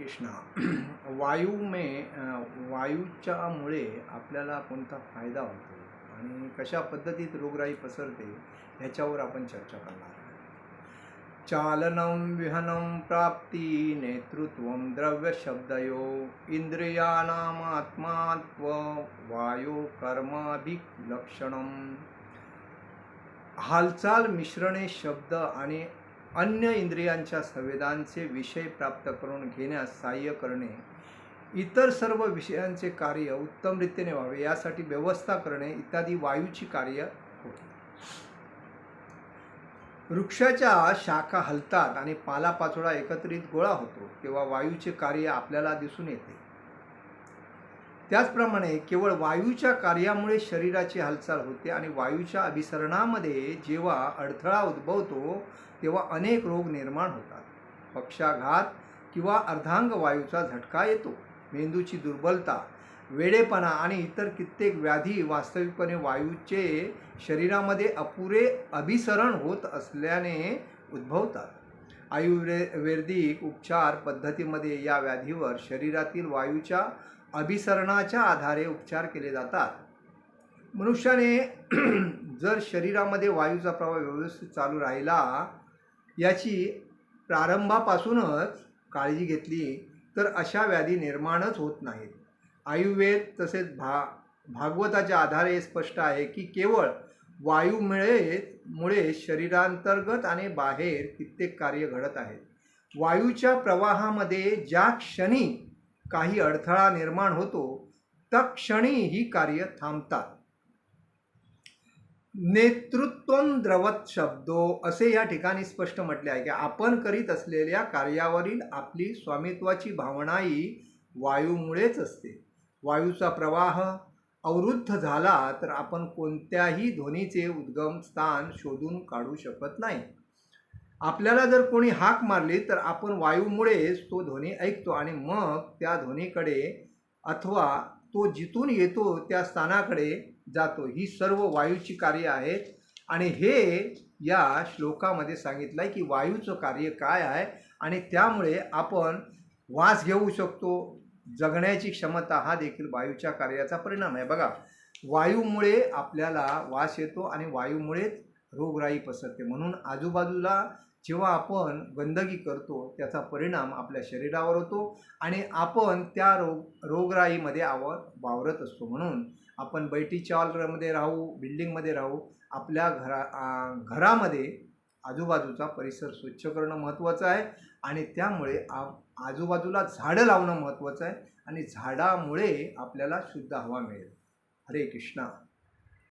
कृष्णा वायू में वायूच्यामुळे आपल्याला कोणता फायदा होतो आणि कशा पद्धतीत रोगराई पसरते ह्याच्यावर आपण चर्चा करणार चालनं विहनं प्राप्ती नेतृत्वं द्रव्यशब्दयो इंद्रियाणामात्मात्व वायो लक्षणं हालचाल मिश्रणे शब्द आणि अन्य इंद्रियांच्या संवेदांचे विषय प्राप्त करून घेण्यास सहाय्य करणे इतर सर्व विषयांचे कार्य उत्तम रीतीने व्हावे यासाठी व्यवस्था करणे इत्यादी वायूची कार्य होते. वृक्षाच्या शाखा हलतात आणि पालापाचोळा एकत्रित गोळा होतो तेव्हा वायूचे कार्य आपल्याला दिसून येते. त्याचप्रमाणे केवळ वायूच्या कार्यामुळे शरीराची हालचाल होते आणि वायूच्या अभिसरणामध्ये जेव्हा अडथळा उद्भवतो तेव्हा अनेक रोग निर्माण होतात. पक्षाघात किंवा अर्धांग वायूचा झटका येतो मेंदूची दुर्बलता वेडेपणा आणि इतर कित्येक व्याधी वास्तविकपणे वायूचे शरीरामध्ये अपुरे अभिसरण होत असल्याने उद्भवतात. आयुर्वेदिक उपचार पद्धतीमध्ये या व्याधीवर शरीरातील वायूच्या अभिसरणाच्या आधारे उपचार केले जातात. मनुष्याने जर शरीरामध्ये वायूचा प्रवाह व्यवस्थित चालू राहिला याची प्रारंभापासूनच काळजी घेतली तर अशा व्याधी निर्माणच होत नाहीत. आयुर्वेद तसेच भा भागवताच्या आधारे हे स्पष्ट आहे की केवळ वायूमुळे मुळे शरीरांतर्गत आणि बाहेर कित्येक कार्य घडत आहेत. वायूच्या प्रवाहामध्ये ज्या क्षणी काही अडथळा निर्माण होतो तक्षणी ही कार्य थांबतात. नेतृत्वम द्रवत शब्दो असे या ठिकाणी स्पष्ट म्हटले आहे की आपण करीत असलेल्या कार्यावरील आपली स्वामित्वाची भावनाही वायूमुळेच असते. वायूचा प्रवाह अवरुद्ध झाला तर आपण कोणत्याही ध्वनीचे उद्गम स्थान शोधून काढू शकत नाही. आपल्याला जर कोणी हाक मारली तर आपण वायूमुळेच तो ध्वनी ऐकतो आणि मग त्या ध्वनीकडे अथवा तो जिथून येतो त्या स्थानाकडे जातो. ही सर्व वायूची कार्य आहेत. आणि हे या श्लोकामध्ये सांगितलं आहे की वायूचं कार्य काय आहे आणि त्यामुळे आपण वास घेऊ शकतो. जगण्याची क्षमता हा देखील वायूच्या कार्याचा परिणाम आहे. बघा वायूमुळे आपल्याला वास येतो आणि वायूमुळेच रोगराई पसरते. म्हणून आजूबाजूला जेव्हा आपण गंदगी करतो त्याचा परिणाम आपल्या शरीरावर होतो आणि आपण त्या रोग रोगराईमध्ये आवर वावरत असतो. म्हणून आपण बैठीच्या हॉलमध्ये राहू बिल्डिंगमध्ये राहू आपल्या घरा घरामध्ये आजूबाजूचा परिसर स्वच्छ करणं महत्त्वाचं आहे आणि त्यामुळे आ आजूबाजूला झाडं लावणं महत्त्वाचं आहे आणि झाडामुळे आपल्याला शुद्ध हवा मिळेल. हरे कृष्णा.